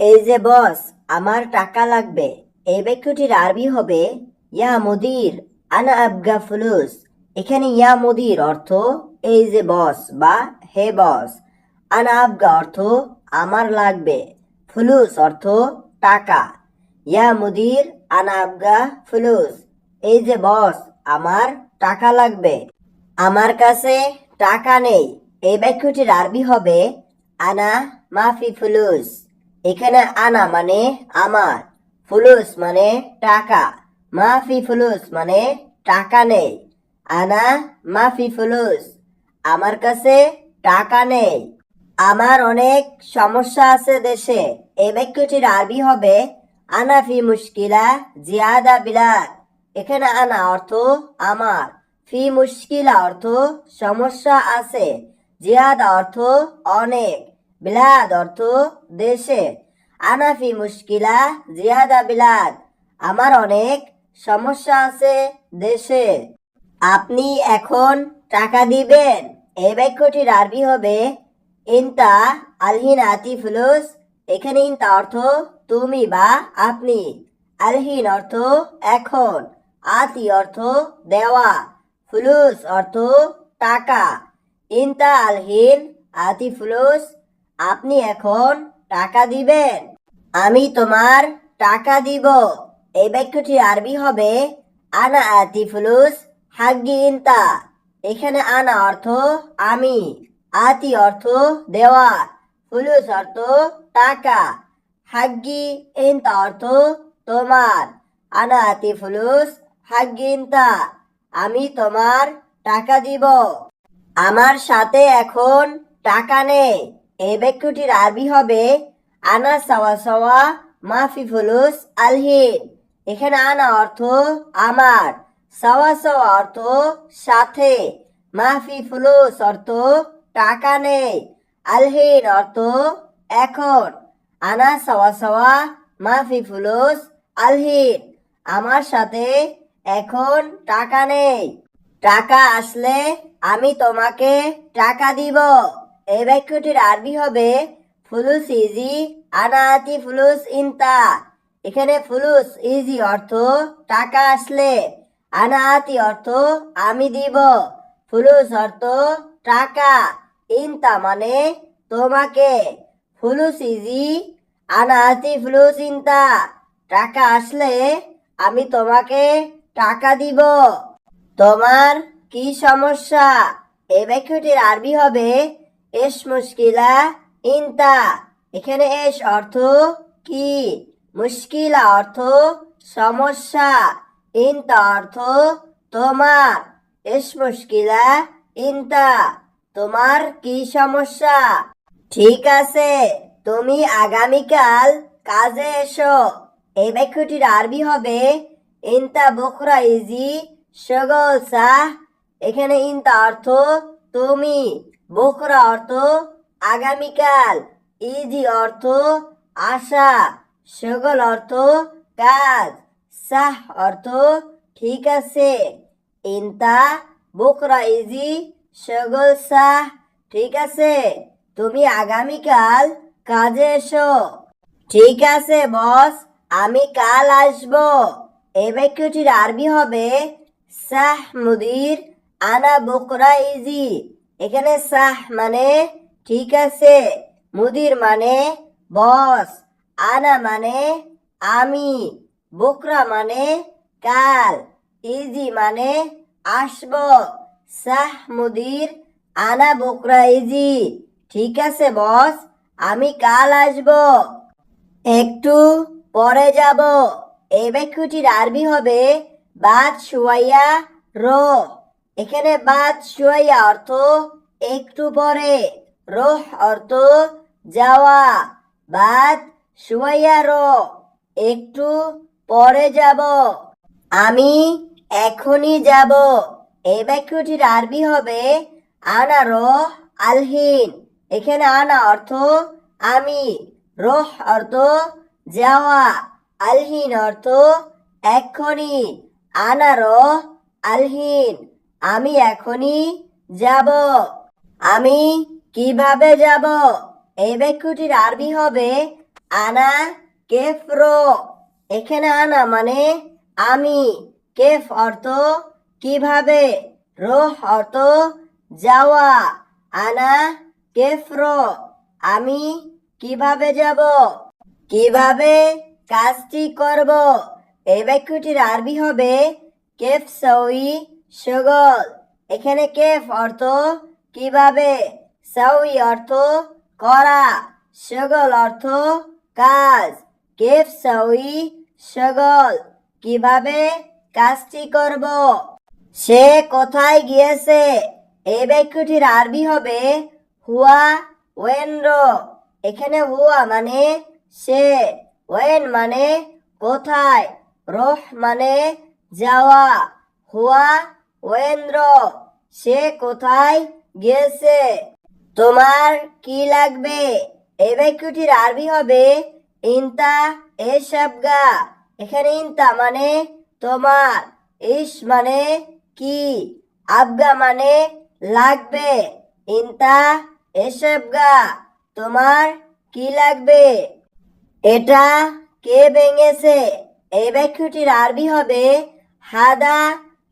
এই যে বস, আমার টাকা লাগবে। এই বাক্যটির আরবি হবে, ইয়া মুদির, আনা আবগা ফুলুস। এখানে ইয়া মুদির অর্থ, এই যে বস বা হে বস। আনা আবগা অর্থ, আমার লাগবে। ফুলুস অর্থ, টাকা। ইয়া মুদির, আনা আবগা ফুলুস। এই যে বস, আমার টাকা লাগবে। আমার কাছে টাকা নেই। এই বাক্যটির আরবি হবে, আনা মাফি ফুলুস। এখানে আনা মানে আমার, ফুলুস মানে টাকা, মাফি ফুলুস মানে টাকা নেই, আনা মাফি ফুলুস, আমার কাছে টাকা নেই। আমার অনেক সমস্যা আছে দেশে এই বাক্যটির আরবি হবে আনা ফি মুশকিলা জিয়াদা বিলাদ এখানে আনা অর্থ আমার, ফি মুশকিলা অর্থ সমস্যা আছে, জিয়াদা অর্থ অনেক। বিলাদ অর্থ দেশে। আনাফি মুশকিলা, জিয়াদা বিলাদ। আমার অনেক সমস্যা আছে দেশে। আপনি এখন টাকা দিবেন। এই বাক্যটির আরবি হবে, ইনতা আলহিন আতি ফুলুস এখানে ইনতা অর্থ, তুমি বা আপনি। আলহিন অর্থ, এখন। আতি অর্থ, দেওয়া। ফুলুস অর্থ, টাকা। ইনতা আলহিন আতি ফুলুস আপনি এখন টাকা দিবেন। আমি তোমার টাকা দিব। এই বাক্যটি আরবি হবে আনা আতি ফুলুস হাগ্গি ইনতা। এখানে আনা অর্থ আমি, আতি অর্থ দেওয়া, ফুলুস অর্থ টাকা, হাগ্গি ইনতা অর্থ তোমার, আনা আতি ফুলুস হাগ্গি ইনতা। আমি তোমার টাকা দিব। আমার সাথে এখন টাকা নেই। এই বাক্যটির আরবি হবে। আনা সাওয়া সাওয়া, মাফি ফুলুস আলহিন। এখানে আনা অর্থ আমার, সাওয়া সাওয়া অর্থ সাথে। মাফি ফুলুস অর্থ টাকা নেই, আলহিন অর্থ এখন। আনা সাওয়া সাওয়া, মাফি ফুলুস আলহিন। আমার সাথে এখন টাকা নেই। টাকা আসলে আমি তোমাকে টাকা দিব। এই বাক্যটির আরবি হবে ফুলুস ইজি, আনাতি ফুলুস ইনতা। এখানে ফুলুস ইজি অর্থ টাকা আসলে, আনাতি অর্থ আমি দিব, ফুলুস অর্থ টাকা, ইনতা মানে তোমাকে। ফুলুস ইজি, আনাতি ফুলুস ইনতা, টাকা আসলে আমি তোমাকে টাকা দিব। তোমার কি সমস্যা? এই বাক্যটির আরবি হবে এস মুশকিলা ইনতা। এখানে এস অর্থ কি? মুশকিলা অর্থ সমস্যা। ইনতা অর্থ তোমার। এস মুশকিলা ইনতা, তোমার কি সমস্যা? ঠিক আছে, তুমি আগামীকাল কাজে এসো। এই বাক্যটির আরবি হবে ইনতা বকরা ইজি সগল সাহ। এখানে ইনতা অর্থ তুমি। বকরা অর্থ আগামীকাল, ইজি অর্থ আশা, সগল অর্থ কাজ, সাহ অর্থ ঠিক আছে। ইন্তা বকরা ইজি, সগল সাহ ঠিক আছে। তুমি আগামীকাল কাজে এসো। ঠিক আছে, বস, আমি কাল আসব। এই বাক্যটির আরবি হবে সাহ মুদির আনা বকরা ইজি। এখানে সাহ মানে ঠিক আছে, মুদির মানে বস, আনা মানে আমি, বকরা মানে কাল, ইজি মানে আসব সাহ মুদির, আনা, বকরা, ইজি, ঠিক আছে বস, আমি কাল আসব। একটু পরে যাব এই বাক্যটির আরবি হবে, বাদ শুয়াইয়া রো। এখানে বাদ শুয়াইয়া অর্থ একটু পরে, রোহ অর্থ যাওয়া, বাদ শুয়াইয়া রো, একটু পরে যাব। আমি এখনই যাব। এই বাক্যটির আরবি হবে, আনা রোহ আলহিন। এখানে আনা অর্থ আমি, রোহ অর্থ যাওয়া, আলহিন অর্থ এক্ষুনি আনারো আলহিন। আমি এখনই যাব। আমি কীভাবে যাব? এই বাক্যটির আরবি হবে আনা কেফরো। এখানে আনা মানে আমি। কেফ অর্থ কীভাবে? রোহ অর্থ যাওয়া। আনা কেফরো। আমি কীভাবে যাব? কীভাবে কাজটি করব? এই বাক্যটির আরবি হবে কেফ সউই সগল, এখানে কেফ অর্থ? কীভাবে? সাউই অর্থ করা। সগল অর্থ কাজ। কেফ সউই সগল। কীভাবে কাজটি করব? সে কোথায় গিয়েছে? এই বাক্যটির আরবি হবে হুয়া ওয়েন্দ্র এখানে হুয়া মানে সে, ওয়েন মানে কোথায়, রোহ মানে যাওয়া। হুয়া ওয়েন্দ্র, সে কোথায় গিয়েছে? তোমার কি লাগবে? এই বাক্যটির আরবি হবে ইনতা এসবগা এখানে ইনতা মানে তোমার ইস মানে কি, আবগা মানে লাগবে। ইনতা এসবগা তোমার কি লাগবে? এটা কে ভেঙেছে? এই বাক্যটির আরবি হবে হাদা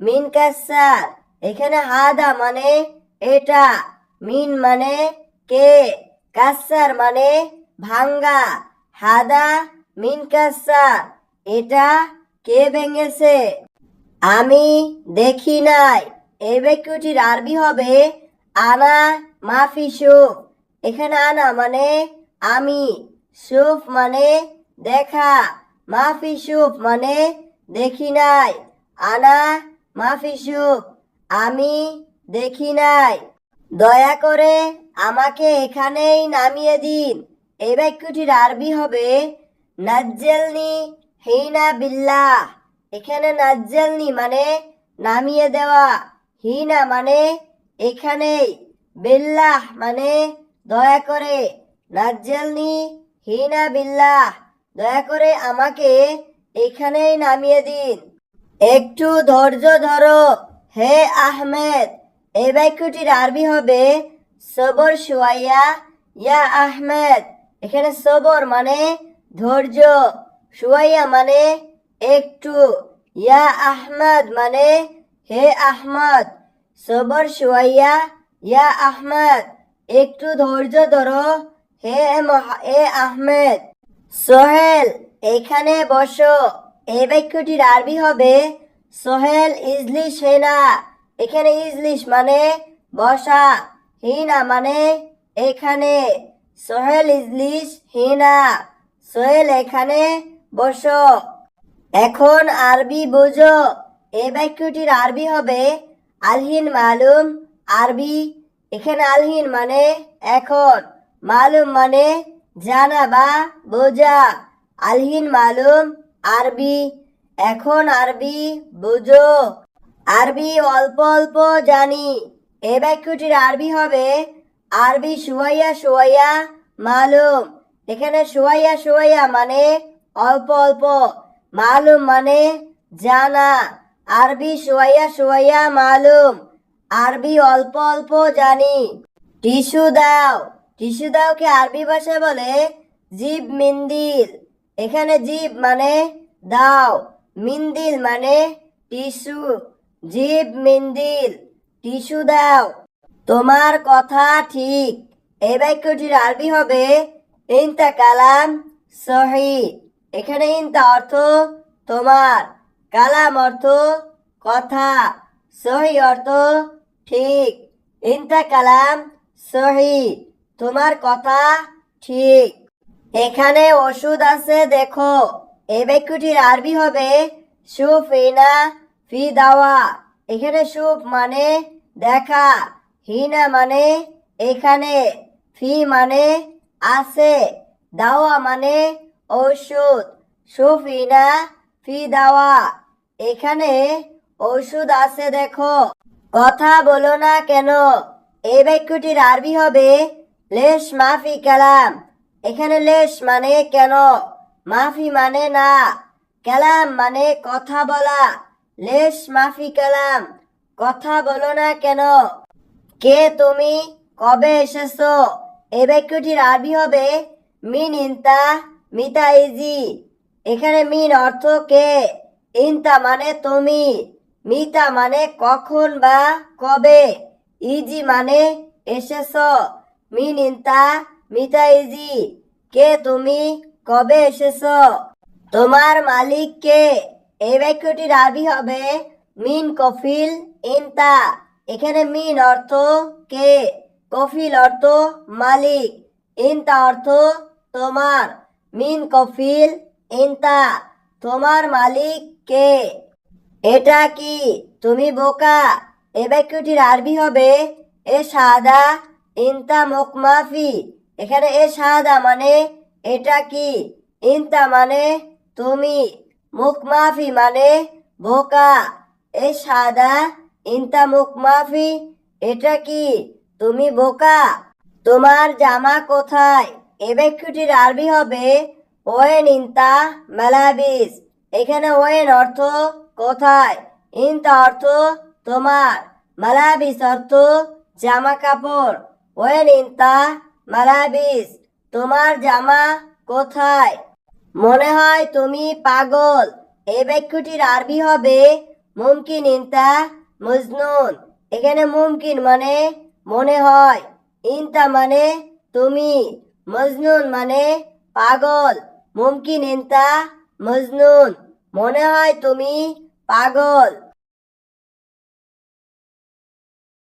মিন কাসার। এখানে হাদা মানে এটা, মিন মানে কে, কাসার মানে ভাঙ্গা। হাদা, মিন কাসার, এটা কে ভেঙেছে? আমি দেখি নাই। এই বাক্যটির আরবি হবে আনা মাফি সুফ। এখানে আনা মানে আমি, সুফ মানে দেখা। মাফি সুফ মানে দেখি নাই। আনা মাফি সুফ আমি দেখি নাই। দয়া করে আমাকে এখানেই নামিয়ে দিন। এই বাক্যটির আরবি হবে, নাজ্জেলনি হিনা বিল্লাহ। এখানে নাজ্জেলনি মানে নামিয়ে দেওয়া, হিনা মানে এখানেই, বিল্লাহ মানে দয়া করে। নাজ্জেলনি হিনা বিল্লাহ, দয়া করে আমাকে এখানেই নামিয়ে দিন। একটু ধৈর্য ধরো। হে আহমেদ এই বাক্যটির আরবি হবে, সবর শুয়াইয়া, ইয়া আহমেদ। এখানে সবর মানে ধৈর্য, শুয়াইয়া মানে একটু। ইয়া আহমদ মানে হে আহমদ, সবর শুয়াইয়া, ইয়া আহমদ। একটু ধৈর্য ধরো, হে এ আহমেদ। সোহেল, এখানে বসো। এই বাক্যটির আরবি হবে, সোহেল ইজলিশ হেনা। এখানে ইজলিশ মানে বসা, হিনা মানে এখানে। সোহেল ইজলিশ হিনা, সোহেল এখানে বসো। এখন আরবি বুঝো, এই বাক্যটির আরবি হবে, আলহিন মালুম আরবি। এখানে আলহিন মানে এখন, মালুম মানে জানা বা বোঝা। আলহিন মালুম আরবি, এখন আরবি, বুঝো। আরবি অল্প অল্প জানি। এ বাক্যটির আরবি হবে, আরবি শুয়াইয়া শুয়াইয়া মালুম। এখানে শুয়াইয়া শুয়াইয়া মানে অল্প অল্প, মালুম মানে জানা। আরবি শুয়াইয়া শুয়াইয়া মালুম। আরবি অল্প অল্প জানি। টিস্যু দাও। টিস্যু দাওকে আরবি ভাষায় বলে জিব মিন্দিল এখানে জিব মানে দাও, মিন্দিল মানে টিস্যু জিব মিন্দিল টিস্যু দাও। তোমার কথা ঠিক। এই বাক্যটির আরবি হবে ইনতা কালাম সহি। এখানে ইনতা অর্থ তোমার, কালাম অর্থ কথা, সহি অর্থ ঠিক। ইনতা কালাম সহি, তোমার কথা ঠিক। এখানে ওষুধ আছে, দেখো। এই বাক্যটির আরবি হবে সুফিনা ফি দাওয়া এখানে সুফ মানে দেখা, হিনা মানে এখানে, ফি মানে আছে, দাওয়া মানে ঔষধ সুফিনা ফি দাওয়া এখানে ঔষধ আছে, দেখো। কথা বলো না কেন, এই বাক্যটির আরবি হবে লেশ মাফি কালাম। এখানে লেশ মানে কেন? মাফি মানে না। কালাম মানে কথা বলা। লেশ মাফি কালাম। কথা বলো না কেন? কে তুমি? কবে এসেছ? এই বাক্যটির আরবি হবে। মিন ইনতা মিতা ইজি এখানে মিন অর্থ কে? ইনতা মানে তুমি। মিতা মানে কখন বা কবে। ইজি মানে এসেছ। মিন ইনতা মিতা ইজি কে তুমি? কবে এসেছ? তোমার মালিক কে? এই বাক্যটির আরবি হবে। মিন কফিল ইনতা। এখানে মিন অর্থ কে? কফিল অর্থ মালিক। ইনতা অর্থ তোমার। মিন কফিল ইনতা। তোমার মালিক কে? এটা কি? তুমি বোকা? এ বাক্যটির আরবি হবে। এ সাদা, ইনতা মুকমাফি। এখানে এ সাদা মানে এটা কি? ইনতা মানে তুমি। মুকমাফি মানে বোকা। এ সাদা, ইনতা মুকমাফি এটা কি? তুমি বোকা। তোমার জামা কোথায়? এ বাক্যটির আরবি হবে ওয়েন ইনতা মেলাবিস। এখানে ওয়েন অর্থ কোথায়? ইনতা অর্থ তোমার। মালাবিস অর্থ জামা কাপড়। ওয়েন ইনতা মালাবিস, তোমার জামা কোথায়? মনে হয় তুমি পাগল। এই বাক্যটির আরবি হবে মুমকিন ইনতা মজনুন। এখানে মুমকিন মানে মনে হয়, ইনতা মানে তুমি, মজনুন মানে পাগল। মুমকিন ইনতা মজনুন। মনে হয় তুমি পাগল।